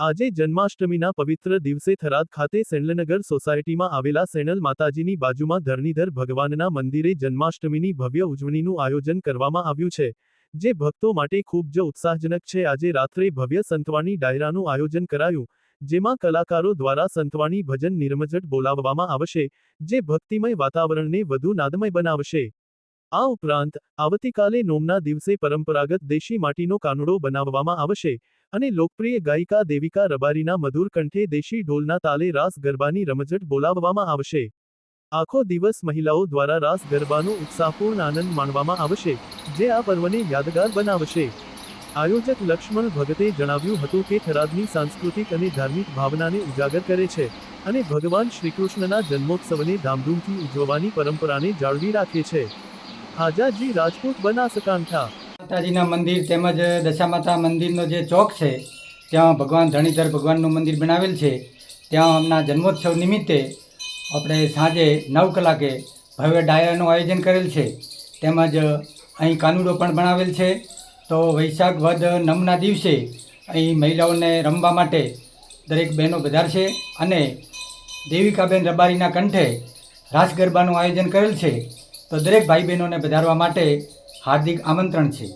આજે જન્માષ્ટમીના પવિત્ર દિવસે થરાદ ખાતે સેણલનગર સોસાયટીમાં આવેલા સેણલ માતાજીની બાજુમાં ધરણીધર ભગવાનના મંદિરે જન્માષ્ટમીની ભવ્ય ઉજવણીનું આયોજન કરવામાં આવ્યું છે, જે ભક્તો માટે ખૂબ જ ઉત્સાહજનક છે. આજે રાત્રે ભવ્ય સંતવાણી ડાયરાનું આયોજન કરાયું, જેમાં કલાકારો દ્વારા સંતવાણી ભજન નિર્મજટ બોલાવવામાં આવશે, જે ભક્તિમય વાતાવરણને વધુ નાદમય બનાવશે. આ ઉપરાંત, આવતીકાલે નોમના દિવસે પરંપરાગત દેશી માટીનો કાનુડો બનાવવામાં આવશે અને લોકપ્રિય ગાયિકા દેવિકા રબારીના મધુર કંઠે દેશી ઢોલના તાલે રાસ ગરબાની રમઝટ બોલાવવામાં આવશે. આખો દિવસ મહિલાઓ દ્વારા રાસ ગરબાનો ઉત્સાહપૂર્ણ આનંદ માણવામાં આવશે, જે આ પર્વને યાદગાર બનાવશે. આયોજક લક્ષ્મણ ભગતે જણાવ્યું હતું કે થરાદની સાંસ્કૃતિક અને ધાર્મિક ભાવનાને ઉજાગર કરે છે અને ભગવાન શ્રીકૃષ્ણના જન્મોત્સવને ધામધૂમથી ઉજવવાની પરંપરાને જાળવી રાખે છે. હાજાજી રાજપૂત બનાસકાંઠા. માતાજીના મંદિર તેમજ દશામાતા મંદિરનો જે ચોક છે, ત્યાં ભગવાન ધણીધર ભગવાનનું મંદિર બનાવેલ છે. ત્યાં હમણાં જન્મોત્સવ નિમિત્તે આપણે સાંજે નવ કલાકે ભવ્ય ડાયરાનું આયોજન કરેલ છે. તેમજ અહીં કાનુડો પણ બનાવેલ છે. તો વૈશાખ વદ નમના દિવસે અહીં મહિલાઓને રમવા માટે દરેક બહેનો છે અને દેવિકાબેન રબારીના કંઠે રાસ ગરબાનું આયોજન કરેલ છે. તો દરેક ભાઈ બહેનોને પધારવા માટે હાર્દિક આમંત્રણ છે.